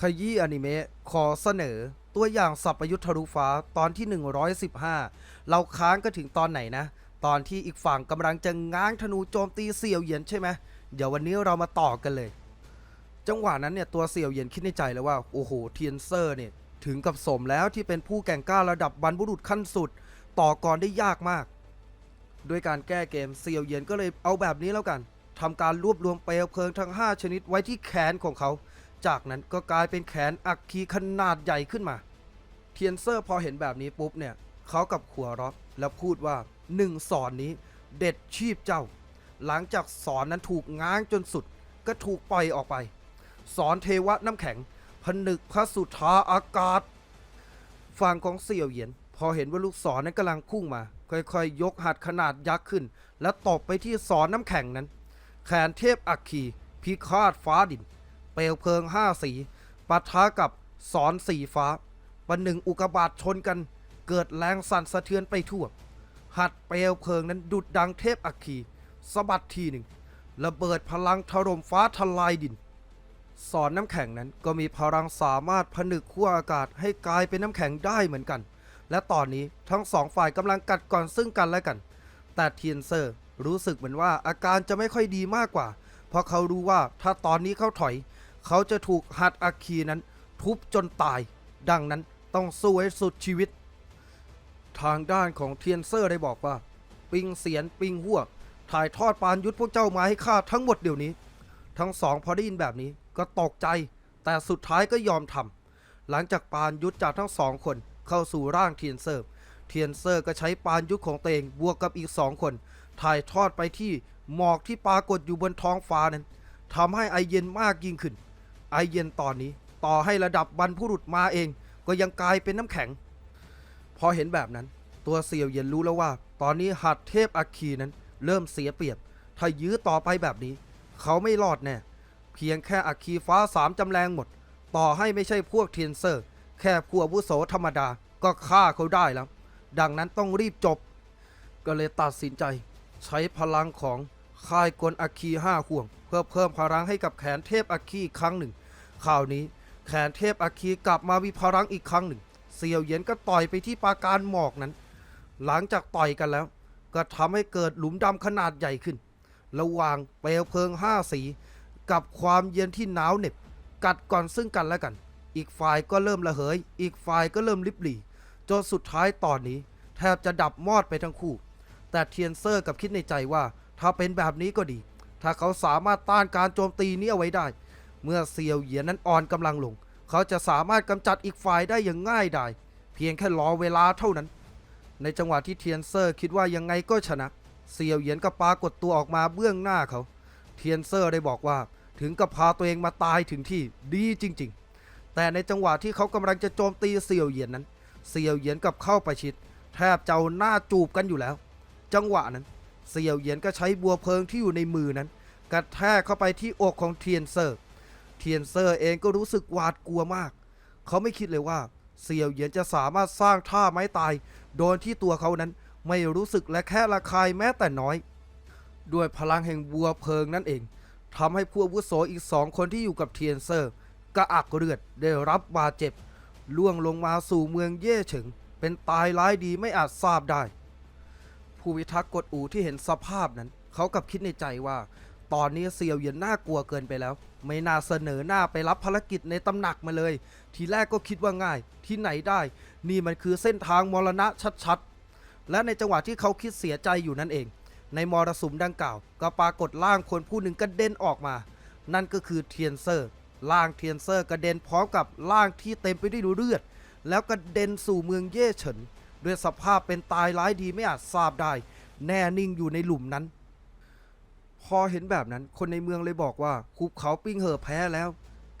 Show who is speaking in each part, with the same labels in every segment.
Speaker 1: ขยี้อนิเมะขอเสนอตัวอย่างสับประยุทธ์ทะลุฟ้าตอนที่ 115 เราค้างก็ถึงตอนไหนนะ ตอนที่อีกฝั่งกำลังจะง้างธนูโจมตีเสี่ยวเหยียนใช่ไหมเดี๋ยววันนี้เรามาต่อกันเลย จังหวะนั้นเนี่ยตัวเสี่ยวเหยียนคิดในใจแล้วว่าโอ้โหเทียนเซอร์เนี่ยถึงกับสมแล้วที่เป็นผู้แก่งกล้าระดับบรรพบุรุษขั้นสุด ต่อกรได้ยากมาก ด้วยการแก้เกมเซียวเหยียนก็เลยเอาแบบนี้แล้วกันทำการรวบรวมเปลวเพลิงทั้ง 5 ชนิดไว้ที่แขนของเขา จากนั้นก็กลายเป็นแขนอักคีขนาดใหญ่ขึ้นมา เทียนเซอร์พอเห็นแบบนี้ปุ๊บเนี่ยเขากับขัวเร็อกแล้วพูดว่าหนึ่งสอนนี้เด็ดชีพเจ้า หลังจากสอนนั้นถูกง้างจนสุดก็ถูกปล่อยออกไป สอนเทวะน้ำแข็ง ผนึกพระสุธาอากาศฝั่งของเสี่ยวเหยียน พอเห็นว่าลูกศรนั้นกำลังพุ่งมา ค่อยๆยกหัดขนาดยักษ์ขึ้น แล้วตบไปที่ศรน้ำแข็งนั้น แขนเทพอัคคีพิฆาตฟ้าดิน เปลวเพลิงห้าสีปะทะกับศรสีฟ้าประหนึ่งอุกบาตชนกัน เกิดแรงสั่นสะเทือนไปทั่ว หัดเปลวเพลิงนั้นดุดดังเทพอัคคีสะบัดทีหนึ่ง ระเบิดพลังถล่มฟ้าทลายดิน สอนน้ำแข็งนั้นก็มีพลังสามารถผนึกขั้วอากาศให้กลายเป็นน้ำแข็งได้เหมือนกัน และตอนนี้ทั้งสองฝ่ายกำลังกัดก่อนซึ่งกันและกัน แต่เทียนเซอร์รู้สึกเหมือนว่าอาการจะไม่ค่อยดีมากกว่า เพราะเขารู้ว่าถ้าตอนนี้เขาถอย เขาจะถูกหัดอาคีนั้น ทุบจนตาย ดังนั้นต้องสู้ให้สุดชีวิต ทางด้านของเทียนเซอร์ได้บอกว่า ปิงเสียนปิงหัวถ่ายทอดปานยุทธพวกเจ้ามาให้ข้าทั้งหมดเดี๋ยวนี้ ทั้งสองพอได้ยินแบบนี้ก็ตกใจ แต่สุดท้ายก็ยอมทำหลังจากปานยุทธจากทั้งสองคนเข้าสู่ร่างเทียนเซอร์ เทียนเซอร์ก็ใช้ปานยุทธของตัวเองบวกกับอีกสองคน ถ่ายทอดไปที่หมอกที่ปรากฏอยู่บนท้องฟ้านั้นทำให้ไอเย็นมากยิ่งขึ้น ไอเย็นตอนนี้ ต่อให้ระดับบรรพุรุษมาเอง ก็ยังกลายเป็นน้ำแข็ง พอเห็นแบบนั้น ตัวเสี่ยวเย็นรู้แล้วว่า ตอนนี้หัดเทพอัคคีนั้น เริ่มเสียเปรียบ ถ้ายื้อต่อไปแบบนี้ เขาไม่รอดแน่เพียงแค่อัคคีฟ้าสามจำแรงหมด ต่อให้ไม่ใช่พวกเทียนเซอร์ แค่ผู้อาวุโสธรรมดาก็ฆ่าเขาได้แล้ว ดังนั้นต้องรีบจบ ก็เลยตัดสินใจ ใช้พลังของค่ายกลอัคคีห้าห่วง เพื่อเพิ่มพลังให้กับแขนเทพอัคคีอีกครั้งหนึ่งคราวนี้แขนเทพอัคคีกลับมามีพลังอีกครั้งหนึ่งเสียวเหยียนก็ต่อยไปที่ปราการหมอกนั้น หลังจากต่อยกันแล้ว ก็ทำให้เกิดหลุมดำขนาดใหญ่ขึ้น ระหว่างเปลวเพลิงห้าสี กับความเย็นที่หนาวเหน็บ กัดก่อนซึ่งกันและกัน อีกฝ่ายก็เริ่มระเหย อีกฝ่ายก็เริ่มลิบหลีจนสุดท้ายตอนนี้ แทบจะดับมอดไปทั้งคู่ แต่เทียนเซอร์กับคิดในใจว่า ถ้าเป็นแบบนี้ก็ดี ถ้าเขาสามารถต้านการโจมตีนี้เอาไว้ได้ เมื่อเซียวเหยียนนั้นอ่อนกำลังลง เขาจะสามารถกำจัดอีกฝ่ายได้อย่างง่ายดายเพียงแค่รอเวลาเท่านั้น ในจังหวะที่เทียนเซอร์คิดว่ายังไงก็ชนะ เซียวเหยียนก็ปรากฏตัวออกมาเบื้องหน้าเขา เทียนเซอร์ได้บอกว่าถึงกับพาตัวเองมาตายถึงที่ดีจริง ๆ แต่ในจังหวะที่เขากำลังจะโจมตีเซียวเหยียนนั้น เซียวเหยียนกับเข้าประชิดแทบจะหน้าจูบกันอยู่แล้ว จังหวะนั้น เซียวเหยียนก็ใช้บัวเพลิงที่อยู่ในมือนั้น กระแทกเข้าไปที่อกของเทียนเซอร์ เทียนเซอร์เองก็รู้สึกหวาดกลัวมาก เขาไม่คิดเลยว่าเซียวเหยียนจะสามารถสร้างท่าไม้ตาย โดยที่ตัวเขานั้นไม่รู้สึกและแค่ระคายแม้แต่น้อย ด้วยพลังแห่งบัวเพลิงนั่นเองทำให้ผู้อาวุโสอีกสองคนที่อยู่กับเทียนเซอร์กระอักเลือดได้รับบาดเจ็บล่วงลงมาสู่เมืองเย่เฉิง เป็นตายร้ายดีไม่อาจทราบได้ ผู้พิทักษ์กดอูที่เห็นสภาพนั้น เขากับคิดในใจว่า ตอนนี้เซียวเหยียนน่ากลัวเกินไปแล้ว ไม่น่าเสนอหน้าไปรับภารกิจในตำหนักมาเลย ทีแรกก็คิดว่าง่าย ที่ไหนได้ นี่มันคือเส้นทางมรณะชัดๆ และในจังหวะที่เขาคิดเสียใจอยู่นั่นเอง ในมรสุมดังกล่าว ก็ปรากฏร่างคนผู้หนึ่งกระเด็นออกมา นั่นก็คือเทียนเซอร์ร่างเทียนเซอร์กระเด็นพร้อมกับร่างที่เต็มไปด้วยเลือด แล้วกระเด็นสู่เมืองเย่เฉินด้วยสภาพเป็นตายร้ายดีไม่อาจทราบได้ แน่นิ่งอยู่ในหลุมนั้น พอเห็นแบบนั้นคนในเมืองเลยบอกว่าคุบเขาปิ้งเหอแพ้แล้ว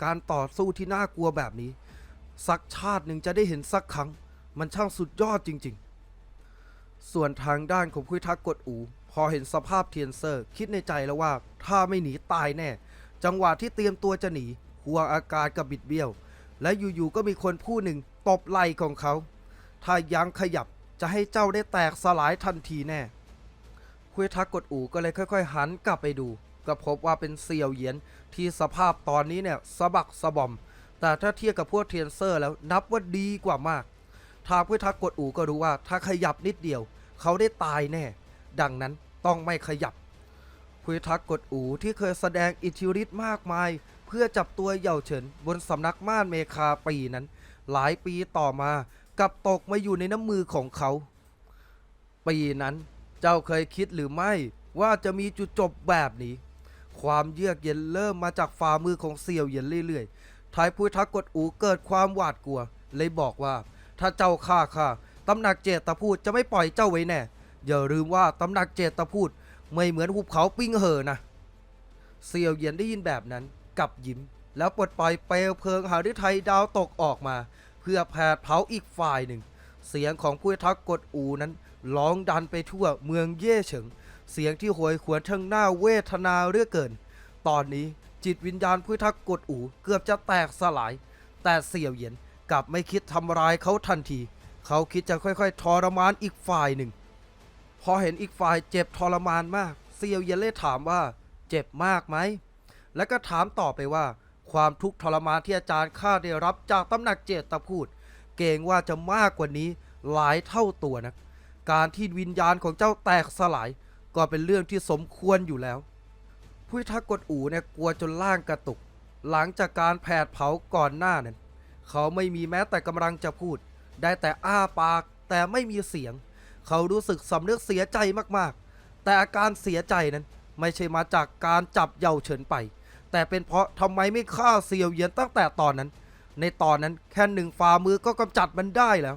Speaker 1: การต่อสู้ที่น่ากลัวแบบนี้ สักชาติหนึ่งจะได้เห็นสักครั้ง มันช่างสุดยอดจริง ๆ ส่วนทางด้านของผู้ทักกดอูพอเห็นสภาพเทียนเซอร์ คิดในใจแล้วว่า ถ้าไม่หนีตายแน่ จังหวะที่เตรียมตัวจะหนีหัวอากาศกับบิดเบี้ยว และอยู่ๆก็มีคนผู้หนึ่งตบไหล่ของเขา ถ้ายังขยับจะให้เจ้าได้แตกสลายทันทีแน่ คุยทักกดอูก็เลยค่อย ๆ หันกลับไปดู ก็พบว่าเป็นเซียวเหยียนที่สภาพตอนนี้เนี่ยสะบักสะบอม แต่ถ้าเทียบกับพวกเทรนเซอร์แล้วนับว่าดีกว่ามาก ทางผู้ทักกดอูก็รู้ว่าถ้าขยับนิดเดียว เขาได้ตายแน่ ดังนั้นต้องไม่ขยับผู้พิทักกดอูที่เคยแสดงอิทธิฤทธิ์มากมาย เพื่อจับตัวเหย่าเฉินบนสำนักม่านเมคาปีนั้น หลายปีต่อมากับตกมาอยู่ในน้ำมือของเขา ปีนั้น เจ้าเคยคิดหรือไม่ว่าจะมีจุดจบแบบนี้ ความเยือกเย็นเริ่มมาจากฝ่ามือของเสี่ยวเย็นเรื่อยๆท้ายพิทักกดอูเกิดความหวาดกลัว เลยบอกว่า ถ้าเจ้าฆ่าข้าตำหนักเจตพูดจะไม่ปล่อยเจ้าไว้แน่ อย่าลืมว่าตำหนักเจตพูดไม่เหมือนหุบเขาปิ้งเหอนะเสี่ยวเยียนได้ยินแบบนั้นกับยิ้ม แล้วปลดปล่อยเปลวเพลิงหาฤทัยดาวตกออกมา เพื่อแผดเผาอีกฝ่ายหนึ่ง เสียงของผู้ทักกดอูนั้น ร้องดันไปทั่วเมืองเย่เฉิง เสียงที่โหยหวนทั้งหน้าเวทนาเรื่อเกิน ตอนนี้จิตวิญญาณผู้ทักกดอูเกือบจะแตกสลาย แต่เสี่ยวเหยียนกลับไม่คิดทำร้ายเขาทันที เขาคิดจะค่อยๆ ทรมานอีกฝ่ายหนึ่ง พอเห็นอีกฝ่ายเจ็บทรมานมากเซียวเยนเล่ถามว่า เจ็บมากไหม แล้วก็ถามต่อไปว่า ความทุกข์ทรมานที่อาจารย์ข้าได้รับจากตำหนักเจตพูด เกรงว่าจะมากกว่านี้หลายเท่าตัวนะ การที่วิญญาณของเจ้าแตกสลาย ก็เป็นเรื่องที่สมควรอยู่แล้ว ผู้ทักกดอูเนี่ยกลัวจนล่างกระตุก หลังจากการแผดเผาก่อนหน้านั้น เขาไม่มีแม้แต่กำลังจะพูด ได้แต่อ้าปากแต่ไม่มีเสียง เขารู้สึกสำนึกเสียใจมากๆ แต่อาการเสียใจนั้นไม่ใช่มาจากการจับเยาเฉินไป แต่เป็นเพราะทำไมไม่ฆ่าเซียวเยียนตั้งแต่ตอนนั้น ในตอนนั้นแค่หนึ่งฝ่ามือก็กำจัดมันได้แล้ว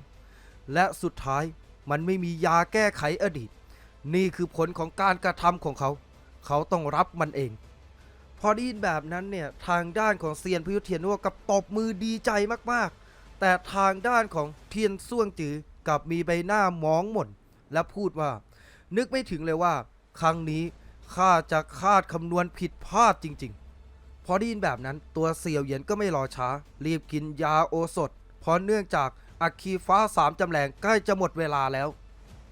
Speaker 1: และสุดท้าย มันไม่มียาแก้ไขอดีต นี่คือผลของการกระทำของเขา เขาต้องรับมันเอง พอได้ยินแบบนั้นเนี่ยทางด้านของเซียนพยุทธเทียนนัวกับตบมือดีใจมากๆ แต่ทางด้านของเทียนซ่วงจือกับมีใบหน้ามองหม่นและพูดว่า นึกไม่ถึงเลยว่า ครั้งนี้ข้าจะคาดคำนวณผิดพลาดจริง ๆ พอได้ยินแบบนั้นตัวเสี่ยวเหยียนก็ไม่รอช้า รีบกินยาโอสถ เพราะเนื่องจาก อัคคีฟ้าสามจำแรงใกล้จะหมดเวลาแล้ว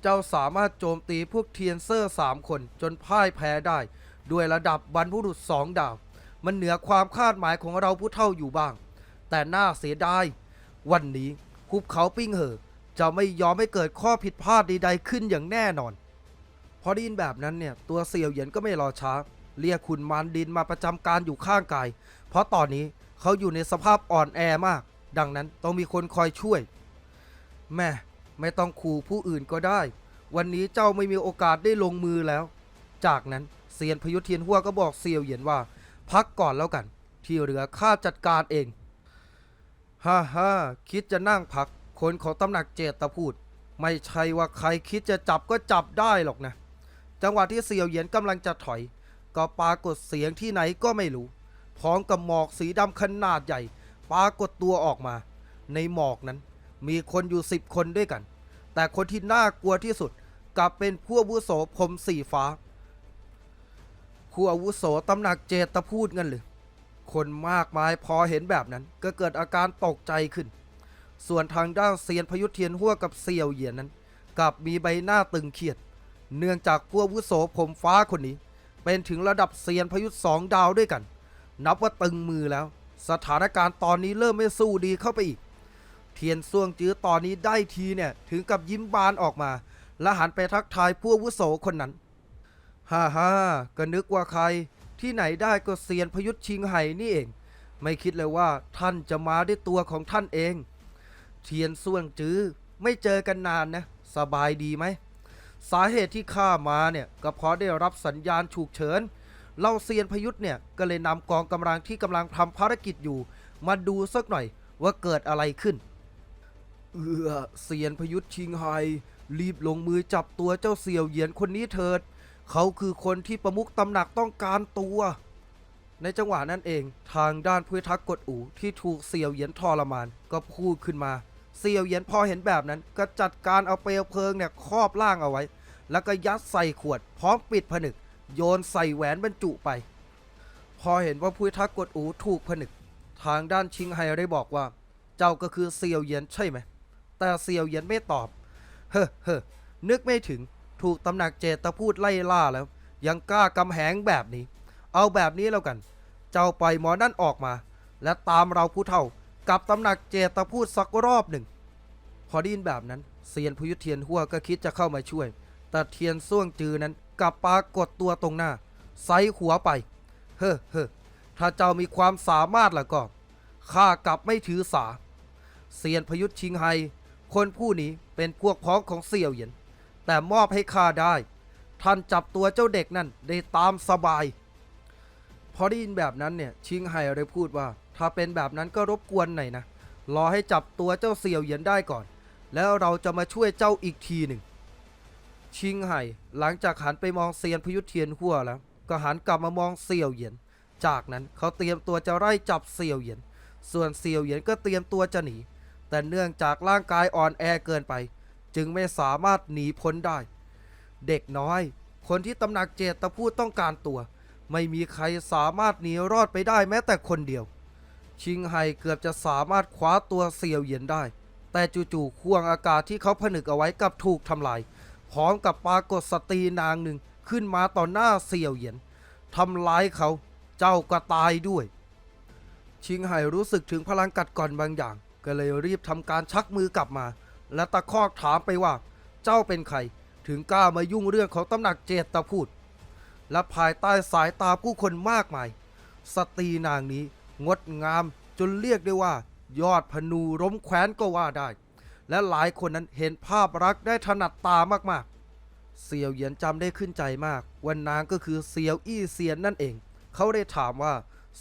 Speaker 1: เจ้าสามารถโจมตีพวกเทียนเซอร์สามคนจนพ่ายแพ้ได้ ด้วยระดับบรรพุรุษสองดาว มันเหนือความคาดหมายของเราผู้เท่าอยู่บ้าง แต่น่าเสียดาย วันนี้ภูเขาปิ้งเหอจะไม่ยอมให้เกิดข้อผิดพลาดใดๆขึ้นอย่างแน่นอน พอได้ยินแบบนั้นเนี่ยตัวเสี่ยวเหยียนก็ไม่รอช้า เรียกขุนมารดินมาประจำการอยู่ข้างกาย เพราะตอนนี้เขาอยู่ในสภาพอ่อนแอมาก ดังนั้นต้องมีคนคอยช่วย แม่ไม่ต้องขู่ผู้อื่นก็ได้ วันนี้เจ้าไม่มีโอกาสได้ลงมือแล้ว จากนั้นเซียนพยุทธเทียนหัวก็บอกเซียวเหยียนว่า พักก่อนแล้วกัน ที่เหลือข้าจัดการเองฮ่าฮ่าคิดจะนั่งพัก คนของตำหนักเจตพูด ไม่ใช่ว่าใครคิดจะจับก็จับได้หรอกนะ จังหวะที่เสี่ยวเหยียนกำลังจะถอย ก็ปรากฏเสียงที่ไหนก็ไม่รู้ พร้อมกับหมอกสีดำขนาดใหญ่ปรากฏตัวออกมา ในหมอกนั้น มีคนอยู่สิบคนด้วยกัน แต่คนที่น่ากลัวที่สุดกลับเป็นผู้อาวุโสผมสีฟ้า ผู้อาวุโสตำหนักเจตพูดงั้นหรือคนมากมายพอเห็นแบบนั้นก็เกิดอาการตกใจขึ้น ส่วนทางด้านเซียนพยุทธเทียนหัวกับเซียวเหยียนนั้น กลับมีใบหน้าตึงเครียด เนื่องจากผู้อาวุโสผมฟ้าคนนี้ เป็นถึงระดับเซียนพยุทธสองดาวด้วยกัน นับว่าตึงมือแล้ว สถานการณ์ตอนนี้เริ่มไม่สู้ดีเข้าไปอีก เทียนซ่วงจื้อตอนนี้ได้ทีเนี่ยถึงกับยิ้มบานออกมา และหันไปทักทายผู้วุโสคนนั้น ฮ่าฮ่าก็นึกว่าใคร ที่ไหนได้ก็เซียนพยุทธชิงไห่นี่เอง ไม่คิดเลยว่าท่านจะมาด้วยตัวของท่านเอง เทียนซ่วงจื้อไม่เจอกันนานนะ สบายดีไหม สาเหตุที่ข้ามาเนี่ยก็เพราะได้รับสัญญาณฉุกเฉินเราเซียนพยุทธเนี่ยก็เลยนำกองกำลังที่กำลังทำภารกิจอยู่ มาดูสักหน่อยว่าเกิดอะไรขึ้น เอือเซียนพยุทธชิงไฮรีบลงมือจับตัวเจ้าเสี่ยวเหยียนคนนี้เถิด เขาคือคนที่ประมุขตำหนักต้องการตัว ในจังหวะนั้นเอง ทางด้านพิทักกดอูที่ถูกเสี่ยวเหยียนทรมานก็พูดขึ้นมา เสี่ยวเหยียนพอเห็นแบบนั้น ก็จัดการเอาเปลวเพลิงเนี่ยครอบร่างเอาไว้ แล้วก็ยัดใส่ขวด พร้อมปิดผนึก โยนใส่แหวนบรรจุไป พอเห็นว่าพิทักกดอูถูกผนึก ทางด้านชิงไฮได้บอกว่า เจ้าก็คือเสี่ยวเหยียนใช่ไหม แต่เสี่ยวเหยียนไม่ตอบ เฮ้อเฮ้อนึกไม่ถึงถูกตำหนักเจตพูดไล่ล่าแล้ว ยังกล้ากำแหงแบบนี้ เอาแบบนี้แล้วกัน เจ้าปล่อยหมอนั่นออกมา และตามเราผู้เท่ากับตำหนักเจตพูดสักรอบหนึ่ง พอได้ยินแบบนั้นเซียนพยุทธเทียนหัวก็คิดจะเข้ามาช่วย แต่เทียนส่วงจือนั้นกลับปรากฏตัวตรงหน้าไซหัวไป เฮ้อเฮ้อถ้าเจ้ามีความสามารถล่ะก็ข้ากลับไม่ถือสา เซียนพยุทธชิงไฮ คนผู้นี้เป็นพวกพ้องของเสี่ยวเหยียน แต่มอบให้ข้าได้ ท่านจับตัวเจ้าเด็กนั่นได้ตามสบาย พอได้ยินแบบนั้นเนี่ย ชิงไฮเลยพูดว่า ถ้าเป็นแบบนั้นก็รบกวนหน่อยนะ รอให้จับตัวเจ้าเสี่ยวเหยียนได้ก่อน แล้วเราจะมาช่วยเจ้าอีกทีหนึ่ง ชิงไห่หลังจากหันไปมองเซียนพยุทธเทียนหัวแล้ว ก็หันกลับมามองเสี่ยวเหยียน จากนั้นเขาเตรียมตัวจะไล่จับเสี่ยวเหยียน ส่วนเสี่ยวเหยียนก็เตรียมตัวจะหนี แต่เนื่องจากร่างกายอ่อนแอเกินไป จึงไม่สามารถหนีพ้นได้ เด็กน้อย คนที่ตำหนักเจตพูดต้องการตัว ไม่มีใครสามารถหนีรอดไปได้แม้แต่คนเดียว ชิงไห่เกือบจะสามารถคว้าตัวเสี่ยวเหยียนได้ แต่จู่ๆข่วงอากาศที่เขาผนึกเอาไว้กับถูกทำลาย พร้อมกับปรากฏสตรีนางหนึ่งขึ้นมาต่อหน้าเสี่ยวเหยียนทำร้ายเขา เจ้าก็ตายด้วย ชิงไห่รู้สึกถึงพลังกัดก่อนบางอย่าง ก็เลยรีบทำการชักมือกลับมา และตะคอกถามไปว่า เจ้าเป็นใคร ถึงกล้ามายุ่งเรื่องของตำหนักเจตพูด และภายใต้สายตาผู้คนมากมาย สตรีนางนี้งดงามจนเรียกได้ว่า ยอดพนูร่มแคว้นก็ว่าได้ และหลายคนนั้นเห็นภาพรักได้ถนัดตามากๆเซียวเหยียนจำได้ขึ้นใจมากว่านางก็คือเซียวอี้เซียนนั่นเอง เขาได้ถามว่า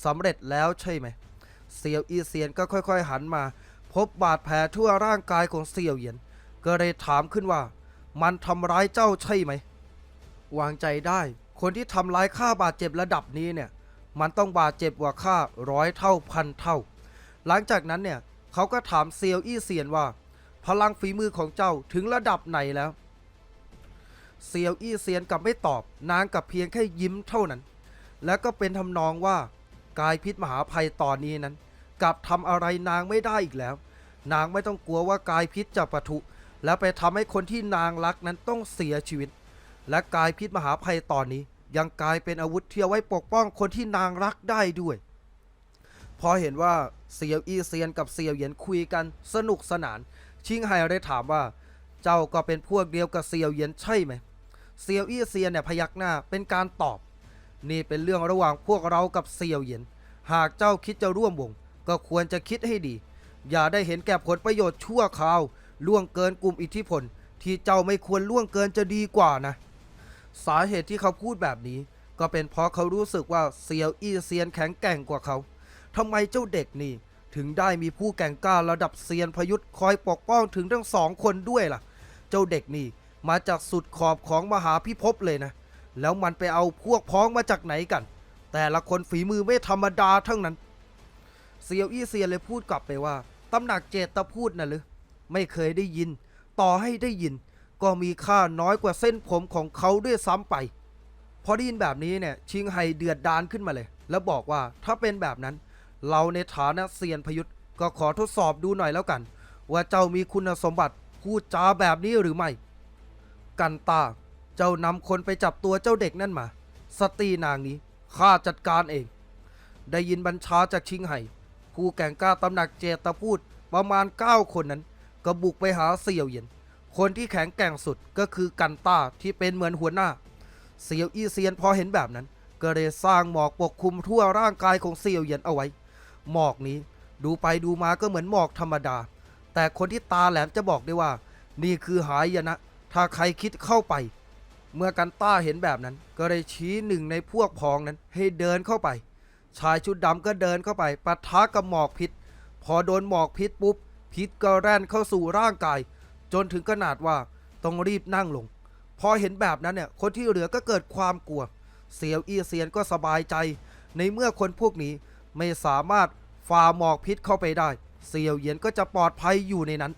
Speaker 1: สำเร็จแล้วใช่ไหมเซียวอี้เซียนก็ค่อย ๆ หันมา พบบาดแผลทั่วร่างกายของเซียวเหยียน ก็เลยถามขึ้นว่า มันทำร้ายเจ้าใช่ไหม วางใจได้ คนที่ทำร้ายข้าบาดเจ็บระดับนี้เนี่ย มันต้องบาดเจ็บกว่าข้าร้อยเท่าพันเท่า หลังจากนั้นเนี่ยเขาก็ถามเซียวอี้เซียนว่า พลังฝีมือของเจ้าถึงระดับไหนแล้วเซียวอี้เซียนกับไม่ตอบ นางกับเพียงแค่ยิ้มเท่านั้น แล้วก็เป็นทำนองว่ากายพิษมหาภัยตอนนี้นั้นกลับทำอะไรนางไม่ได้อีกแล้ว นางไม่ต้องกลัวว่ากายพิษจะปะทุ และไปทำให้คนที่นางรักนั้นต้องเสียชีวิต และกายพิษมหาภัยตอนนี้ ยังกลายเป็นอาวุธเที่เอาไว้ปกป้องคนที่นางรักได้ด้วย พอเห็นว่าเซียวอี้เซียนกับเซียวเหยียนคุยกันสนุกสนาน ชิงไฮได้ถามว่า เจ้าก็เป็นพวกเดียวกับเซียวเหยียนใช่ไหมเซียวอี้เซียนเนี่ยพยักหน้าเป็นการตอบ นี่เป็นเรื่องระหว่างพวกเรากับเซียวเหยียน หากเจ้าคิดจะร่วมวง ก็ควรจะคิดให้ดี อย่าได้เห็นแก่ผลประโยชน์ชั่วคราว ล่วงเกินกลุ่มอิทธิพล ที่เจ้าไม่ควรล่วงเกินจะดีกว่านะ สาเหตุที่เขาพูดแบบนี้ ก็เป็นเพราะเขารู้สึกว่าเซียวอี้เซียนแข็งแกร่งกว่าเขาทำไมเจ้าเด็กนี่ ถึงได้มีผู้แก่งกล้าระดับเซียนพยุทธ์คอยปกป้องถึงทั้งสองคนด้วยล่ะ เจ้าเด็กนี่มาจากสุดขอบของมหาพิภพเลยนะ แล้วมันไปเอาพวกพ้องมาจากไหนกัน แต่ละคนฝีมือไม่ธรรมดาทั้งนั้น เซียวอี้เซียนเลยพูดกลับไปว่าำหนักเจตพูดน่ะหรือไม่เคยได้ยิน ต่อให้ได้ยิน ก็มีค่าน้อยกว่าเส้นผมของเขาด้วยซ้ำไป พอได้ยินแบบนี้เนี่ยชิงไฮเดือดดานขึ้นมาเลย แล้วบอกว่าถ้าเป็นแบบนั้น เราในฐานะเซียนพยุทธ์ก็ขอทดสอบดูหน่อยแล้วกัน ว่าเจ้ามีคุณสมบัติพูดจาแบบนี้หรือไม่ กันตา เจ้านำคนไปจับตัวเจ้าเด็กนั่นมา สตรีนางนี้ข้าจัดการเอง ได้ยินบัญชาจากชิงไห่ ผู้แก่งกล้าตำหนักเจตพูดประมาณ 9 คนนั้น ก็บุกไปหาเสี่ยวเหยียน คนที่แข็งแกร่งสุดก็คือกันต้าที่เป็นเหมือนหัวหน้า เสี่ยวอี้เซียนพอเห็นแบบนั้น ก็เลยสร้างหมอกปกคลุมทั่วร่างกายของเสี่ยวเหยียนเอาไว้ หมอกนี้ดูไปดูมาก็เหมือนหมอกธรรมดา แต่คนที่ตาแหลมจะบอกได้ว่า นี่คือหายนะ ถ้าใครคิดเข้าไป เมื่อกันต้าเห็นแบบนั้น ก็เลยชี้หนึ่งในพวกพ้องนั้นให้เดินเข้าไป ชายชุดดำก็เดินเข้าไปปะทะกับหมอกพิษ พอโดนหมอกพิษปุ๊บ พิษก็แร่นเข้าสู่ร่างกาย จนถึงขนาดว่าต้องรีบนั่งลง พอเห็นแบบนั้นเนี่ย คนที่เหลือก็เกิดความกลัวเซียวอีเซียนก็สบายใจ ในเมื่อคนพวกนี้ไม่สามารถฝ่าหมอกพิษเข้าไปได้เซียวเยียนก็จะปลอดภัยอยู่ในนั้น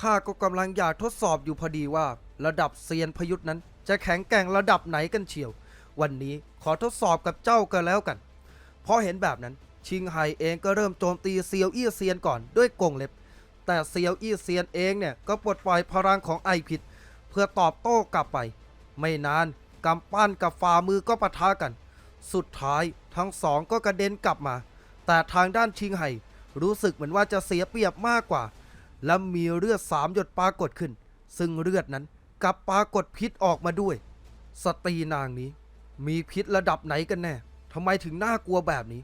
Speaker 1: ข้าก็กำลังอยากทดสอบอยู่พอดีว่า ระดับเซียนพยุทธ์นั้น จะแข็งแกร่งระดับไหนกันเชียว วันนี้ขอทดสอบกับเจ้ากันแล้วกัน พอเห็นแบบนั้น ชิงไห่เองก็เริ่มโจมตีเซียวอี้เซียนก่อนด้วยกงเล็บ แต่เซียวอี้เซียนเองเนี่ยก็ปลดปล่อยพลังของไอพิษเพื่อตอบโต้กลับไป ไม่นานกำปั้นกับฝ่ามือก็ปะทะกัน สุดท้ายทั้งสองก็กระเด็นกลับมา แต่ทางด้านชิงไห่รู้สึกเหมือนว่าจะเสียเปรียบมากกว่า และมีเลือดสามหยดปรากฏขึ้น ซึ่งเลือดนั้นกับปรากฏพิษออกมาด้วย สตรีนางนี้ มีพิษระดับไหนกันแน่ำไมถึงน่ากลัวแบบนี้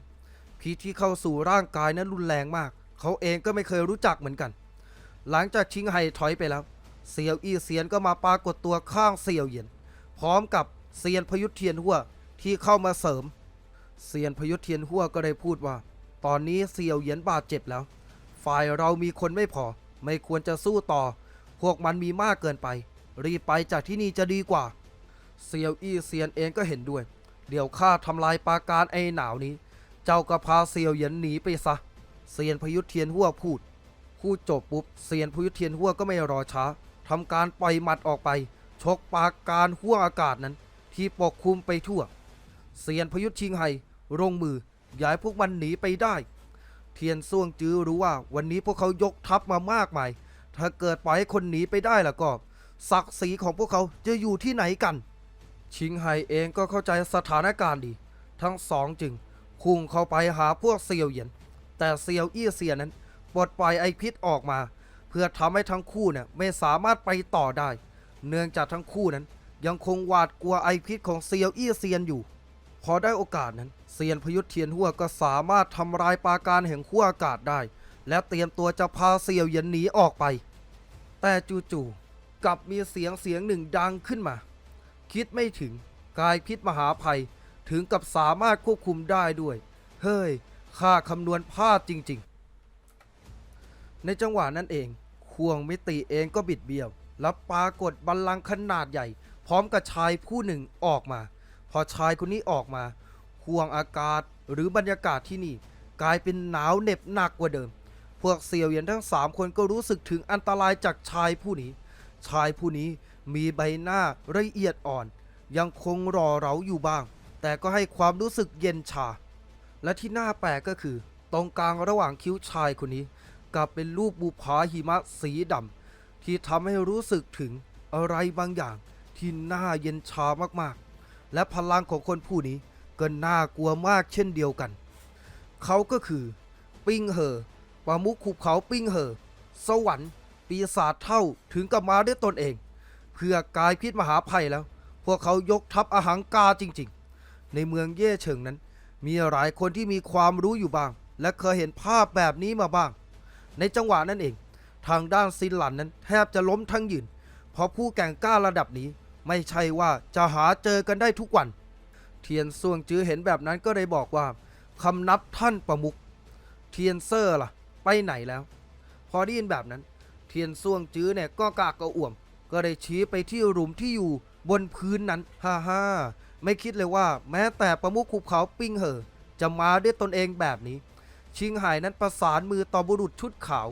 Speaker 1: พิษที่เข้าสู่ร่างกายนั้นรุนแรงมาก เขาเองก็ไม่เคยรู้จักเหมือนกัน หลังจากชิงไห่ถอยไปแล้วเซียวอี้เซียนก็มาปรากฏตัวข้างเซียวเหยียน พร้อมกับเซียนพยุทธเทียนหัวที่เข้ามาเสริม เซียนพยุทธเทียนหัวก็ได้พูดว่า ตอนนี้เซียวเหยียนบาดเจ็บแล้ว ฝ่ายเรามีคนไม่พอ ไม่ควรจะสู้ต่อ พวกมันมีมากเกินไป รีบไปจากที่นี่จะดีกว่า เซียวอี้เซียนเองก็เห็นด้วย เดี๋ยวข้าทำลายปาการไอ้หนาวนี้ เจ้าก็พาเซียวเหยียนหนีไปซะ เซียนพยุทธเทียนหัวพูด พูดจบปุ๊บเซียนพยุทธเทียนหัวก็ไม่รอช้าทำการปล่อยหมัดออกไป ชกปาการหัวอากาศนั้น ที่ปกคลุมไปทั่ว เซียนพยุทธชิงไห่ลงมือย้ายพวกมันหนีไปได้ เทียนซ่วงจื้อรู้ว่าวันนี้พวกเขายกทัพมามากมาย ถ้าเกิดปล่อยให้คนหนีไปได้ล่ะก็ศักดิ์ศรีของพวกเขาจะอยู่ที่ไหนกัน ชิงไห่เองก็เข้าใจสถานการณ์ดี ทั้งสองจึงพุ่งเข้าไปหาพวกเซียวเหยียน แต่เซียวอี้เซียนั้นปลดปล่อยไอพิษออกมา เพื่อทำให้ทั้งคู่เนี่ยไม่สามารถไปต่อได้ เนื่องจากทั้งคู่นั้น ยังคงหวาดกลัวไอพิษของเซียวอี้เซียนอยู่ พอได้โอกาสนั้นเซียนพยุทธเทียนหัวก็สามารถทำลายปราการแห่งขั้วอากาศได้ และเตรียมตัวจะพาเซียวเหยียนหนีออกไป แต่จู่ๆกลับมีเสียงเสียงหนึ่งดังขึ้นมา คิดไม่ถึงกายพิษมหาภัยถึงกับสามารถควบคุมได้ด้วย เฮ้ยข้าคำนวณพลาดจริง ๆ ในจังหวะนั้นเองควงมิติเองก็บิดเบี้ยวและปรากฏบัลลังก์ขนาดใหญ่ พร้อมกับชายผู้หนึ่งออกมา พอชายคนนี้ออกมาห่วงอากาศหรือบรรยากาศที่นี่ กลายเป็นหนาวเหน็บหนักกว่าเดิม พวกเสี่ยวเหยียนทั้งสามคนก็รู้สึกถึงอันตรายจากชายผู้นี้ ชายผู้นี้ มีใบหน้าละเอียดอ่อน ยังคงรอเราอยู่บ้าง แต่ก็ให้ความรู้สึกเย็นชา และที่น่าแปลกก็คือ ตรงกลางระหว่างคิ้วชายคนนี้ กลับเป็นรูปบุพาหิมะสีดำที่ทำให้รู้สึกถึงอะไรบางอย่างที่น่าเย็นชามากๆ และพลังของคนผู้นี้ก็น่ากลัวมากเช่นเดียวกัน เขาก็คือ ปิ้งเหอปามุกขุบเขาปิ้งเหอ สวรรค์ ปีศาจเท่าถึงกับมาด้วยตนเอง เพื่อกายพิษมหาภัยแล้ว พวกเขายกทัพอาหังกาจริง ๆ ในเมืองเย่เฉิงนั้น มีหลายคนที่มีความรู้อยู่บ้าง และเคยเห็นภาพแบบนี้มาบ้าง ในจังหวะนั้นเอง ทางด้านซินหลันนั้นแทบจะล้มทั้งยืน เพราะผู้แก่งกล้าระดับนี้ ไม่ใช่ว่าจะหาเจอกันได้ทุกวัน เทียนซ่วงจื้อเห็นแบบนั้นก็เลยบอกว่าคำนับท่านประมุกเทียนเซอร์ล่ะ ไปไหนแล้ว พอได้ยินแบบนั้น เทียนซ่วงจื้อเนี่ยก็กากกระอ่วม ก็ได้ชี้ไปที่หลุมที่อยู่บนพื้นนั้นฮ่าฮ่าไม่คิดเลยว่าแม้แต่ประมุขขุบเขาปิ้งเหอ จะมาด้วยตนเองแบบนี้ ชิงหายนั้นประสานมือต่อบุรุษชุดขาว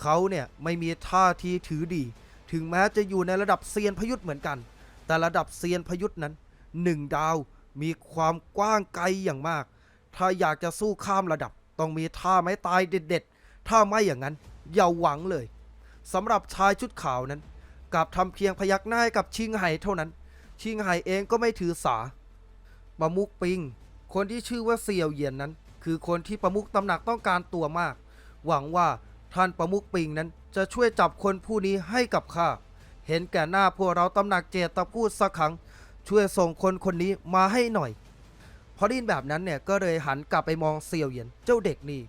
Speaker 1: เขาเนี่ยไม่มีท่าทีถือดี ถึงแม้จะอยู่ในระดับเซียนพยุทธ์เหมือนกัน แต่ระดับเซียนพยุทธ์นั้นหนึ่งดาวมีความกว้างไกลอย่างมาก ถ้าอยากจะสู้ข้ามระดับ ต้องมีท่าไม้ตายเด็ดๆ ถ้าไม่อย่างนั้นอย่าหวังเลยสำหรับชายชุดขาวนั้น กลับทำเพียงพยักหน้าให้กับชิงไห่เท่านั้น ชิงไห่เองก็ไม่ถือสาประมุกปิง คนที่ชื่อว่าเซียวเหยียนนั้น คือคนที่ประมุกตำหนักต้องการตัวมาก หวังว่าท่านประมุกปิงนั้นจะช่วยจับคนผู้นี้ให้กับข้า เห็นแก่หน้าพวกเราตำหนักเจตะพูดสักครั้ง ช่วยส่งคนคนนี้มาให้หน่อย พอได้ยินแบบนั้นเนี่ยก็เลยหันกลับไปมองเซียวเหยียนเจ้าเด็กนี่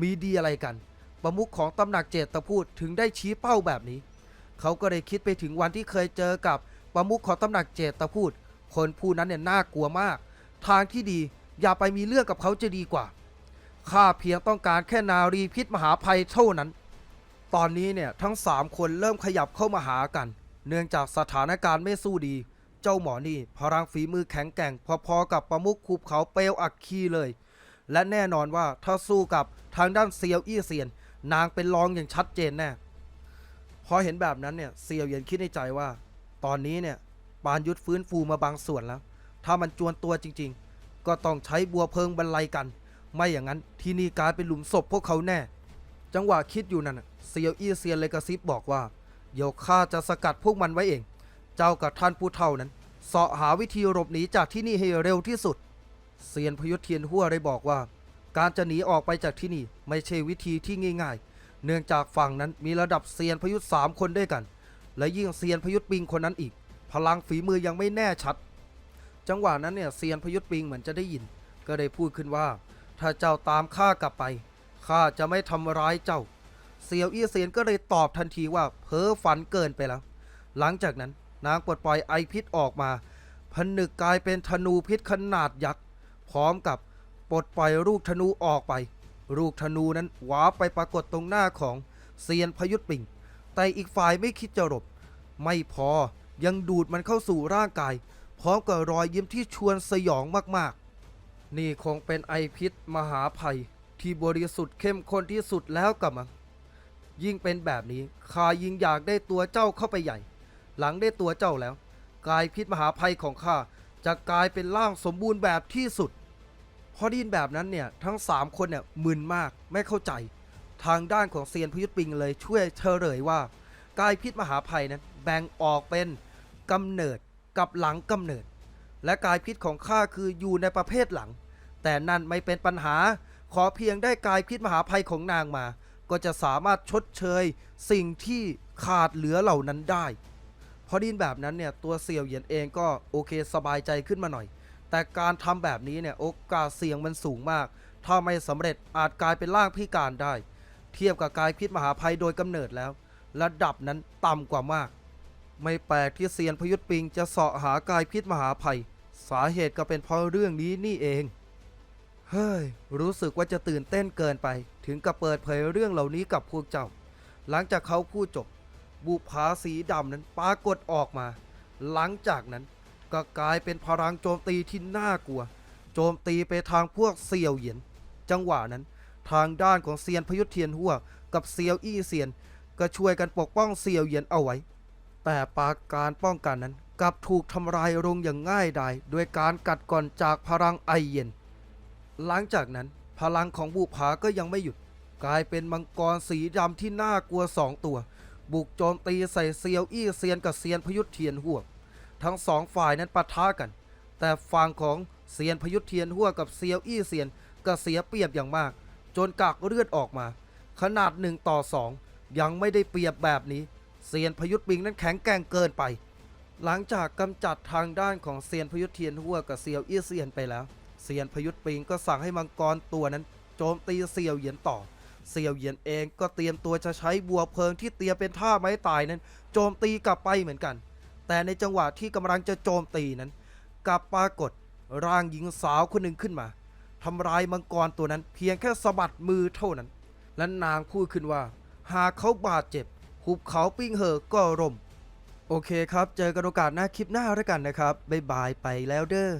Speaker 1: มีดีอะไรกัน ประมุขของตำหนักเจตะพูดถึงได้ชี้เป้าแบบนี้ เขาก็เลยคิดไปถึงวันที่เคยเจอกับประมุขของตำหนักเจตพูด คนผู้นั้นเนี่ยน่ากลัวมาก ทางที่ดีอย่าไปมีเรื่องกับเขาจะดีกว่า ข้าเพียงต้องการแค่นารีพิษมหาภัยเท่านั้น ตอนนี้เนี่ยทั้งสามคนเริ่มขยับเข้ามาหากัน เนื่องจากสถานการณ์ไม่สู้ดี เจ้าหมอนี่พลังฝีมือแข็งแกร่ง พอๆกับประมุขคูบเขาเปลวอักคีเลย และแน่นอนว่าถ้าสู้กับทางด้านเซียวอี้เซียน นางเป็นรองอย่างชัดเจนแน่ พอเห็นแบบนั้นเนี่ยเซียวเยียนคิดในใจว่า ตอนนี้เนี่ยปานยุทธฟื้นฟูมาบางส่วนแล้ว ถ้ามันจวนตัวจริง ๆ ก็ต้องใช้บัวเพิงบรรลัยกัน ไม่อย่างนั้นที่นี่กลายเป็นหลุมศพพวกเขาแน่ จังหวะคิดอยู่นั่นเซียวอี้เซียนเลยกระซิบบอกว่าเดี๋ยวข้าจะสกัดพวกมันไว้เอง เจ้ากับท่านผู้เฒ่านั้นเสาะหาวิธีหลบหนีจากที่นี่ให้เร็วที่สุด เซียนพยุทธเทียนหัวได้บอกว่า การจะหนีออกไปจากที่นี่ไม่ใช่วิธีที่ง่าย ๆ เนื่องจากฝั่งนั้นมีระดับเซียนพยุทธ์สามคนด้วยกัน และยิ่งเซียนพยุทธ์ปิงคนนั้นอีก พลังฝีมือยังไม่แน่ชัด จังหวะนั้นเนี่ยเซียนพยุทธ์ปิงเหมือนจะได้ยิน ก็ได้พูดขึ้นว่า ถ้าเจ้าตามข้ากลับไปข้าจะไม่ทำร้ายเจ้า เซียวอี้เซียนก็เลยตอบทันทีว่าเพ้อฝันเกินไปแล้ว หลังจากนั้นนางปลดปล่อยไอพิษออกมาผนึกกลายเป็นธนูพิษขนาดยักษ์พร้อมกับปลดปล่อยลูกธนูออกไป ลูกธนูนั้นหวาไปปรากฏตรงหน้าของเซียนพยุทธปิงแต่อีกฝ่ายไม่คิดจะหลบ ไม่พอยังดูดมันเข้าสู่ร่างกาย พร้อมกับรอยยิ้มที่ชวนสยองมากๆ นี่คงเป็นไอพิษมหาภัย ที่บริสุทธิ์เข้มข้นที่สุดแล้วกับมังยิ่งเป็นแบบนี้ข้ายิ่งอยากได้ตัวเจ้าเข้าไปใหญ่ หลังได้ตัวเจ้าแล้ว กายพิษมหาภัยของข้าจะกลายเป็นร่างสมบูรณ์แบบที่สุด พอไดยินแบบนั้นเนี่ยทั้งสามคนเนี่ยมึนมากไม่เข้าใจ ทางด้านของเซียนพยุทธปิงเลยช่วยเฉลยว่า กายพิษมหาภัยนั้นแบ่งออกเป็นกำเนิดกับหลังกำเนิด และกายพิษของข้าคืออยู่ในประเภทหลัง แต่นั่นไม่เป็นปัญหาขอเพียงได้กายพิษมหาภัยของนางมา ก็จะสามารถชดเชยสิ่งที่ขาดเหลือเหล่านั้นได้ พอดินแบบนั้นเนี่ยตัวเสี่ยวเหยียนเองก็โอเคสบายใจขึ้นมาหน่อย แต่การทำแบบนี้เนี่ยโอกาสเสี่ยงมันสูงมาก ถ้าไม่สำเร็จอาจกลายเป็นร่างพิการได้ เทียบกับกายพิษมหาภัยโดยกำเนิดแล้ว ระดับนั้นต่ำกว่ามาก ไม่แปลกที่เซียนพยุทธปิงจะเสาะหากายพิษมหาภัย สาเหตุก็เป็นเพราะเรื่องนี้นี่เอง เฮ้ย รู้สึกว่าจะตื่นเต้นเกินไป ถึงกับเปิดเผยเรื่องเหล่านี้กับพวกเจ้า หลังจากเขาพูดจบบุพาสีดำนั้นปรากฏออกมา หลังจากนั้น ก็กลายเป็นพลังโจมตีที่น่ากลัว โจมตีไปทางพวกเซียวเหยียน จังหวะนั้น ทางด้านของเซียนพยุทธเทียนหัวกับเซียวอี้เซียน ก็ช่วยกันปกป้องเซียวเหยียนเอาไว้ แต่ปาการป้องกันนั้นกลับถูกทำลายลงอย่างง่ายดายด้วยการกัดก่อนจากพลังไอเย็น หลังจากนั้นพลังของบุภาก็ยังไม่หยุด กลายเป็นมังกรสีดำที่น่ากลัวสองตัว บุกโจมตีใส่เซียวอี้เซียนกับเซียนพยุทธเทียนหัว ทั้งสองฝ่ายนั้นปะทะกัน แต่ฝั่งของเซียนพยุทธเทียนหัวกับเซียวอี้เซียนก็เสียเปรียบอย่างมาก จนกากเลือดออกมา ขนาดหนึ่งต่อสองยังไม่ได้เปรียบแบบนี้ เซียนพยุทธปิงนั้นแข็งแกร่งเกินไป หลังจากกำจัดทางด้านของเซียนพยุทธเทียนหัวกับเซียวอี้เซียนไปแล้ว เซียนพยุทธปิงก็สั่งให้มังกรตัวนั้น โจมตีเซียวเหยียนต่อเซียวเหยียนเองก็เตรียมตัวจะใช้บัวเพลิงที่เตรียมเป็นท่าไม้ตายนั้น โจมตีกลับไปเหมือนกัน แต่ในจังหวะที่กำลังจะโจมตีนั้นกลับปรากฏร่างหญิงสาวคนหนึ่งขึ้นมาทำร้ายมังกรตัวนั้น เพียงแค่สะบัดมือเท่านั้น และนางพูดขึ้นว่า หากเขาบาดเจ็บหุบเขาปิ้งเหอะก็ร่ม โอเคครับ เจอกันโอกาสหน้าคลิปหน้าแล้วกันนะครับ บ๊ายบายไปแล้วเด้อ